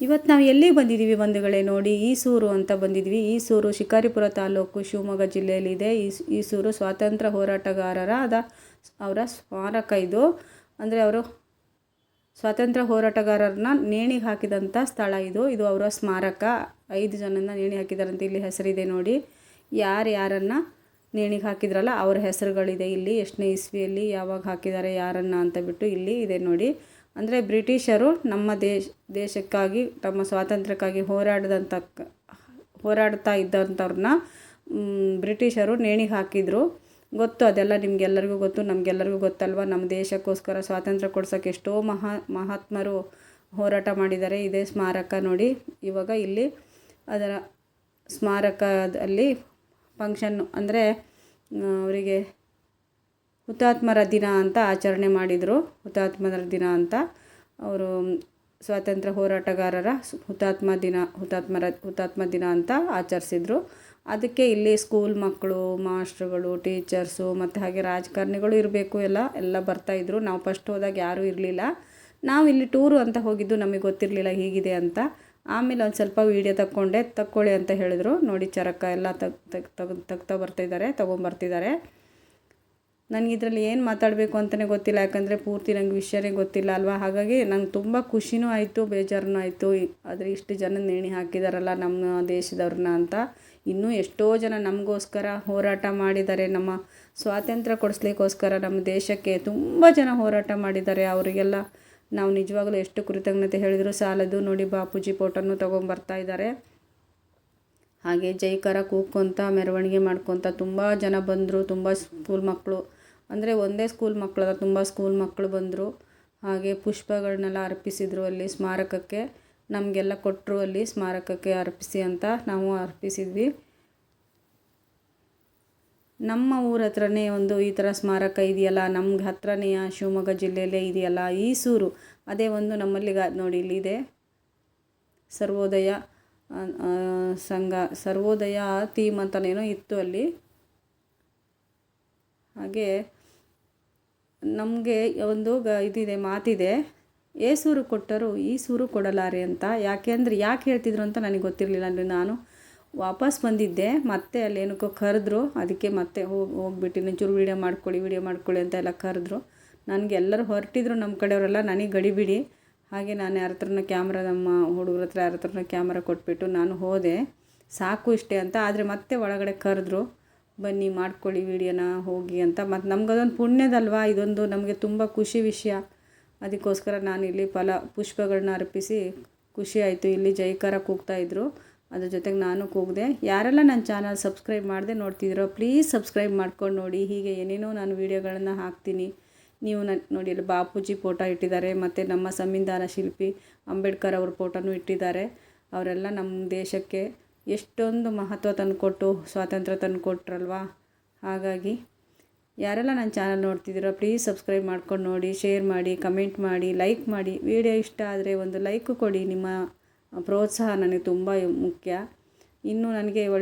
ಇವತ್ತು ನಾವು ಎಲ್ಲಿಗೆ ಬಂದಿದ್ದೀವಿ ಬಂಧುಗಳೇ ನೋಡಿ, ಈಸೂರು ಅಂತ ಬಂದಿದ್ವಿ ಈಸೂರು ಶಿಕಾರಿಪುರ ತಾಲೂಕು ಶಿವಮೊಗ್ಗ ಜಿಲ್ಲೆಯಲ್ಲಿದೆ. ಈಸ್, ಈಸೂರು ಸ್ವಾತಂತ್ರ್ಯ ಹೋರಾಟಗಾರರಾದ ಅವರ ಸ್ಮಾರಕ ಇದು. ಅಂದರೆ ಅವರು ಸ್ವಾತಂತ್ರ್ಯ ಹೋರಾಟಗಾರರನ್ನ ನೇಣಿಗೆ ಹಾಕಿದಂಥ ಸ್ಥಳ ಇದು. ಇದು ಅವರ ಸ್ಮಾರಕ. ಐದು ಜನನ ನೇಣಿ ಹಾಕಿದಾರಂತ. ಇಲ್ಲಿ ಹೆಸರಿದೆ ನೋಡಿ. ಯಾರು ಯಾರನ್ನು ನೇಣಿಗೆ ಹಾಕಿದ್ರಲ್ಲ, ಅವ್ರ ಹೆಸರುಗಳಿದೆ ಇಲ್ಲಿ. ಎಷ್ಟನೇ ಇಸ್ವಿಯಲ್ಲಿ ಯಾವಾಗ ಹಾಕಿದ್ದಾರೆ, ಯಾರನ್ನು ಅಂತ ಬಿಟ್ಟು ಇಲ್ಲಿ ಇದೆ ನೋಡಿ. ಅಂದರೆ ಬ್ರಿಟಿಷರು ನಮ್ಮ ದೇಶ, ದೇಶಕ್ಕಾಗಿ, ತಮ್ಮ ಸ್ವಾತಂತ್ರ್ಯಕ್ಕಾಗಿ ಹೋರಾಡಿದಂಥ ಹೋರಾಡ್ತಾ ಇದ್ದಂಥವ್ರನ್ನ ಬ್ರಿಟಿಷರು ನೇಣಿಗೆ ಹಾಕಿದರು. ಗೊತ್ತು ಅದೆಲ್ಲ ನಿಮಗೆಲ್ಲರಿಗೂ ಗೊತ್ತು, ನಮಗೆಲ್ಲರಿಗೂ ಗೊತ್ತಲ್ವ? ನಮ್ಮ ದೇಶಕ್ಕೋಸ್ಕರ ಸ್ವಾತಂತ್ರ್ಯ ಕೊಡ್ಸೋಕೆ ಎಷ್ಟೋ ಮಹಾ, ಮಹಾತ್ಮರು ಹೋರಾಟ ಮಾಡಿದ್ದಾರೆ. ಇದೇ ಸ್ಮಾರಕ ನೋಡಿ, ಇವಾಗ ಇಲ್ಲಿ ಅದರ ಸ್ಮಾರಕದಲ್ಲಿ ಫಂಕ್ಷನ್ನು, ಅಂದರೆ ಅವರಿಗೆ ಹುತಾತ್ಮರ ದಿನ ಅಂತ ಆಚರಣೆ ಮಾಡಿದರು. ಹುತಾತ್ಮರ ದಿನ ಅಂತ. ಅವರು ಸ್ವಾತಂತ್ರ್ಯ ಹೋರಾಟಗಾರರ ಹುತಾತ್ಮ ದಿನ, ಹುತಾತ್ಮರ, ಹುತಾತ್ಮ ದಿನ ಅಂತ ಆಚರಿಸಿದ್ರು. ಅದಕ್ಕೆ ಇಲ್ಲಿ ಸ್ಕೂಲ್ ಮಕ್ಕಳು, ಮಾಸ್ಟ್ರುಗಳು ಟೀಚರ್ಸು ಮತ್ತು ಹಾಗೆ ರಾಜಕಾರಣಿಗಳು ಇರಬೇಕು ಎಲ್ಲ ಎಲ್ಲ ಬರ್ತಾಯಿದ್ರು ನಾವು ಫಸ್ಟ್ ಹೋದಾಗ ಯಾರೂ ಇರಲಿಲ್ಲ. ನಾವು ಇಲ್ಲಿ ಟೂರು ಅಂತ ಹೋಗಿದ್ದು ನಮಗೆ ಗೊತ್ತಿರಲಿಲ್ಲ ಹೀಗಿದೆ ಅಂತ. ಆಮೇಲೆ ಒಂದು ಸ್ವಲ್ಪ ವೀಡಿಯೋ ತಕ್ಕೊಂಡೆ. ತಕ್ಕೊಳ್ಳಿ ಅಂತ ಹೇಳಿದ್ರು. ನೋಡಿ ಚರಕ ಎಲ್ಲ ತಗ್ ತಗ್ ತಗ್, ತೆಗ್ತಾ ಬರ್ತಿದ್ದಾರೆ, ತೊಗೊಂಬರ್ತಿದ್ದಾರೆ. ನನಗೆ ಇದರಲ್ಲಿ ಏನು ಮಾತಾಡಬೇಕು ಅಂತಲೇ ಗೊತ್ತಿಲ್ಲ, ಯಾಕಂದರೆ ಪೂರ್ತಿ ನಂಗೆ ವಿಷಯನೇ ಗೊತ್ತಿಲ್ಲ ಅಲ್ವಾ? ಹಾಗಾಗಿ ನಂಗೆ ತುಂಬ ಖುಷಿನೂ ಆಯಿತು ಬೇಜಾರೂ ಆಯಿತು. ಆದರೆ ಇಷ್ಟು ಜನ ನೇಣಿ ಹಾಕಿದಾರಲ್ಲ ನಮ್ಮ ದೇಶದವ್ರನ್ನ ಅಂತ. ಇನ್ನೂ ಎಷ್ಟೋ ಜನ ನಮಗೋಸ್ಕರ ಹೋರಾಟ ಮಾಡಿದ್ದಾರೆ. ನಮ್ಮ ಸ್ವಾತಂತ್ರ್ಯ ಕೊಡಿಸ್ಲಿಕ್ಕೋಸ್ಕರ ನಮ್ಮ ದೇಶಕ್ಕೆ ತುಂಬ ಜನ ಹೋರಾಟ ಮಾಡಿದ್ದಾರೆ. ಅವರಿಗೆಲ್ಲ ನಾವು ನಿಜವಾಗ್ಲೂ ಎಷ್ಟು ಕೃತಜ್ಞತೆ ಹೇಳಿದರೂ ಸಾಲದು. ನೋಡಿ ಬಾಪೂಜಿ ಫೋಟೋನು ತೊಗೊಂಬರ್ತಾ ಇದ್ದಾರೆ. ಹಾಗೆ ಜೈಕಾರ ಕೂಗ್ಕೊತ ಮೆರವಣಿಗೆ ಮಾಡ್ಕೊತ ತುಂಬ ಜನ ಬಂದರು. ತುಂಬ ಸ್ಕೂಲ್ ಮಕ್ಕಳು ಅಂದರೆ ಒಂದೇ ಸ್ಕೂಲ್ ಮಕ್ಕಳಲ್ಲ ತುಂಬ ಸ್ಕೂಲ್ ಮಕ್ಕಳು ಬಂದರು. ಹಾಗೆ ಪುಷ್ಪಗಳನ್ನೆಲ್ಲ ಅರ್ಪಿಸಿದರು ಅಲ್ಲಿ ಸ್ಮಾರಕಕ್ಕೆ. ನಮಗೆಲ್ಲ ಕೊಟ್ಟರು ಅಲ್ಲಿ ಸ್ಮಾರಕಕ್ಕೆ ಅರ್ಪಿಸಿ ಅಂತ ನಾವು ಅರ್ಪಿಸಿದ್ವಿ. ನಮ್ಮ ಊರ ಹತ್ರನೇ ಒಂದು ಈ ಥರ ಸ್ಮಾರಕ ಇದೆಯಲ್ಲ, ನಮ್ಗೆ ಹತ್ರನೇ ಶಿವಮೊಗ್ಗ ಜಿಲ್ಲೆಯಲ್ಲೇ ಇದೆಯಲ್ಲ ಈಸೂರು ಅದೇ ಒಂದು ನಮ್ಮಲ್ಲಿ ನೋಡಿ ಇಲ್ಲಿದೆ ಸರ್ವೋದಯ ಸಂಘ, ಸರ್ವೋದಯ ಥೀಮ್ ಅಂತಲೇನೋ ಇತ್ತು ಅಲ್ಲಿ. ಹಾಗೆ ನಮಗೆ ಒಂದು ಗ ಇದಿದೆ, ಮಾತಿದೆ. ಏ ಸೂರು ಕೊಟ್ಟರು ಈ ಸೂರು ಕೊಡಲಾರೆ ಅಂತ. ಯಾಕೆ ಅಂದರೆ ಯಾಕೆ ಹೇಳ್ತಿದ್ರು ಅಂತ ನನಗೆ ಗೊತ್ತಿರಲಿಲ್ಲ. ಅಂದರೆ ನಾನು ವಾಪಸ್ ಬಂದಿದ್ದೆ, ಮತ್ತೆ ಅಲ್ಲಿ ಏನಕ್ಕೋ ಕರೆದ್ರು. ಅದಕ್ಕೆ ಮತ್ತೆ ಹೋಗಿ ಹೋಗ್ಬಿಟ್ಟು ಒಂಚೂರು ವೀಡಿಯೋ ಮಾಡ್ಕೊಳ್ಳಿ ವೀಡಿಯೋ ಮಾಡ್ಕೊಳ್ಳಿ ಅಂತ ಎಲ್ಲ ಕರೆದ್ರು. ನನಗೆ ಎಲ್ಲರೂ ಹೊರಟಿದ್ರು ನಮ್ಮ ಕಡೆಯವರೆಲ್ಲ, ನನಗೆ ಗಡಿಬಿಡಿ. ಹಾಗೆ ನಾನು ಯಾರ ಹತ್ರನೂ ಕ್ಯಾಮ್ರಾ ನಮ್ಮ ಹುಡುಗರ ಹತ್ರ ಯಾರ ಹತ್ರನೂ ಕ್ಯಾಮ್ರಾ ಕೊಟ್ಬಿಟ್ಟು ನಾನು ಹೋದೆ. ಸಾಕು ಇಷ್ಟೇ ಅಂತ. ಆದರೆ ಮತ್ತೆ ಒಳಗಡೆ ಕರೆದ್ರು. ಬನ್ನಿ ಮಾಡ್ಕೊಳ್ಳಿ ವೀಡಿಯೋನ, ಹೋಗಿ ಅಂತ. ಮತ್ತು ನಮಗದೊಂದು ಪುಣ್ಯದಲ್ವಾ? ಇದೊಂದು ನಮಗೆ ತುಂಬ ಖುಷಿ ವಿಷಯ. ಅದಕ್ಕೋಸ್ಕರ ನಾನು ಇಲ್ಲಿ ಫಲ ಪುಷ್ಪಗಳನ್ನ ಅರ್ಪಿಸಿ ಖುಷಿ ಆಯಿತು. ಇಲ್ಲಿ ಜೈಕಾರ ಕೂಗ್ತಾಯಿದ್ರು ಅದ್ರ ಜೊತೆಗೆ ನಾನು ಕೂಗಿದೆ. ಯಾರೆಲ್ಲ ನನ್ನ ಚಾನಲ್ ಸಬ್ಸ್ಕ್ರೈಬ್ ಮಾಡದೆ ನೋಡ್ತಿದ್ದೀರೋ ಪ್ಲೀಸ್ ಸಬ್ಸ್ಕ್ರೈಬ್ ಮಾಡ್ಕೊಂಡು ನೋಡಿ. ಹೀಗೆ ಏನೇನೋ ನಾನು ವೀಡಿಯೋಗಳನ್ನು ಹಾಕ್ತೀನಿ. ನೀವು ನನ್ನ ನೋಡಿ ಇಲ್ಲಿ ಬಾಪೂಜಿ ಫೋಟೋ ಇಟ್ಟಿದ್ದಾರೆ, ಮತ್ತು ನಮ್ಮ ಸಂವಿಧಾನ ಶಿಲ್ಪಿ ಅಂಬೇಡ್ಕರ್ ಅವ್ರ ಫೋಟೋನೂ ಇಟ್ಟಿದ್ದಾರೆ. ಅವರೆಲ್ಲ ನಮ್ಮ ದೇಶಕ್ಕೆ ಎಷ್ಟೊಂದು ಮಹತ್ವ ತಂದುಕೊಟ್ಟು, ಸ್ವಾತಂತ್ರ್ಯ ತಂದು ಕೊಟ್ರಲ್ವಾ ಹಾಗಾಗಿ ಯಾರೆಲ್ಲ ನನ್ನ ಚಾನಲ್ ನೋಡ್ತಿದ್ದೀರೋ ಪ್ಲೀಸ್ ಸಬ್ಸ್ಕ್ರೈಬ್ ಮಾಡ್ಕೊಂಡು ನೋಡಿ ಶೇರ್ ಮಾಡಿ ಕಮೆಂಟ್ ಮಾಡಿ ಲೈಕ್ ಮಾಡಿ. ವಿಡಿಯೋ ಇಷ್ಟ ಆದರೆ ಒಂದು ಲೈಕು ಕೊಡಿ. ನಿಮ್ಮ ಪ್ರೋತ್ಸಾಹ ನನಗೆ ತುಂಬ ಮುಖ್ಯ. ಇನ್ನೂ ನನಗೆ ಒಳ್ಳೆ